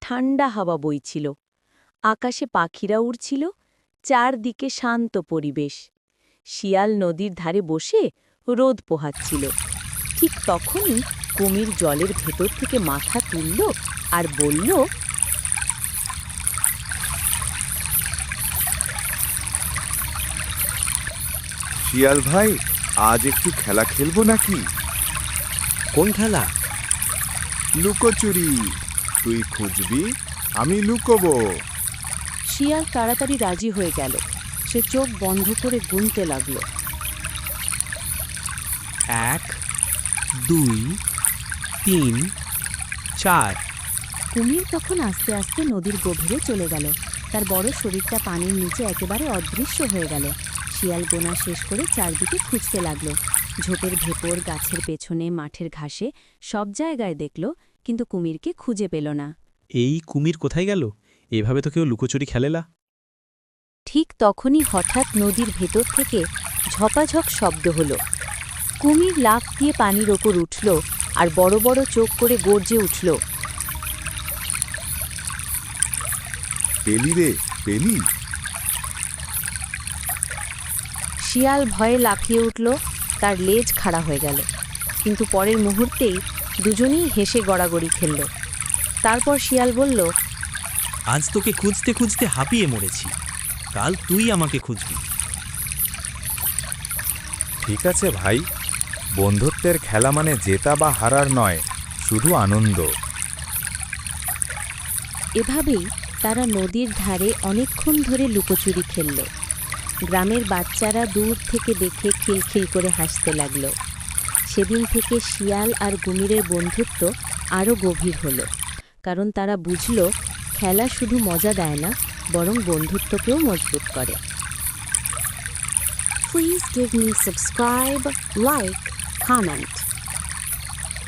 ঠান্ডা হাওয়া বইছিল। আকাশে পাখিরা উড়ছিল চারদিকে শান্ত পরিবেশ। শিয়াল নদীর ধারে বসে রোদ পোহাচ্ছিল। ঠিক তখনই কুমির জলের ভেতর থেকে মাথা তুলল আর বলল শিয়াল ভাই আজ একটু খেলা খেলব নাকি? কোন খেলা? লুকোচুরি। তুই খুঁজবি? আমি লুকোবো। শিয়াল তাড়াতাড়ি রাজি হয়ে গেল। সে চোখ বন্ধ করে গুনতে লাগল। এক দুই তিন চার। কুমির তখন আস্তে আস্তে নদীর গভীরে চলে গেল। তার বড় শরীরটা পানির নিচে একেবারে অদৃশ্য হয়ে গেল। শিয়াল গোনা শেষ করে চারদিকে খুঁজতে লাগল। ঝোপের ভেপর গাছের পেছনে মাঠের ঘাসে সব জায়গায় দেখল কিন্তু কুমিরকে খুঁজে পেল না। এই কুমির কোথায় গেল? এভাবে তো কেউ লুকোচুরি খেলেলা ঠিক তখনই হঠাৎ নদীর ভেতর থেকে ঝপাঝপ শব্দ হল। কুমির লাফ দিয়ে পানির ওপর উঠল আর বড় বড় চোখ করে গর্জে উঠল। পেলি রে পেলি। শিয়াল ভয়ে লাফিয়ে উঠল তার লেজ খাড়া হয়ে গেল। কিন্তু পরের মুহূর্তেই দুজনেই হেসে গড়াগড়ি খেলল। তারপর শিয়াল বলল আজ তোকে খুঁজতে খুঁজতে হাঁপিয়ে মরেছি। কাল তুই আমাকে খুঁজবি। ঠিক আছে ভাই। বন্ধুত্বের খেলা মানে জেতা বা হারার নয় শুধু আনন্দ। এভাবেই তারা নদীর ধারে অনেকক্ষণ ধরে লুকোচুরি খেলল। গ্রামের বাচ্চারা দূর থেকে দেখে খিলখিল করে হাসতে লাগল। সেদিন থেকে শিয়াল আর কুমিরের বন্ধুত্ব আরও গভীর হল। কারণ তারা বুঝল, খেলা শুধু মজা দেয় না, বরং বন্ধুত্বকেও মজবুত করে। Please give me subscribe like comment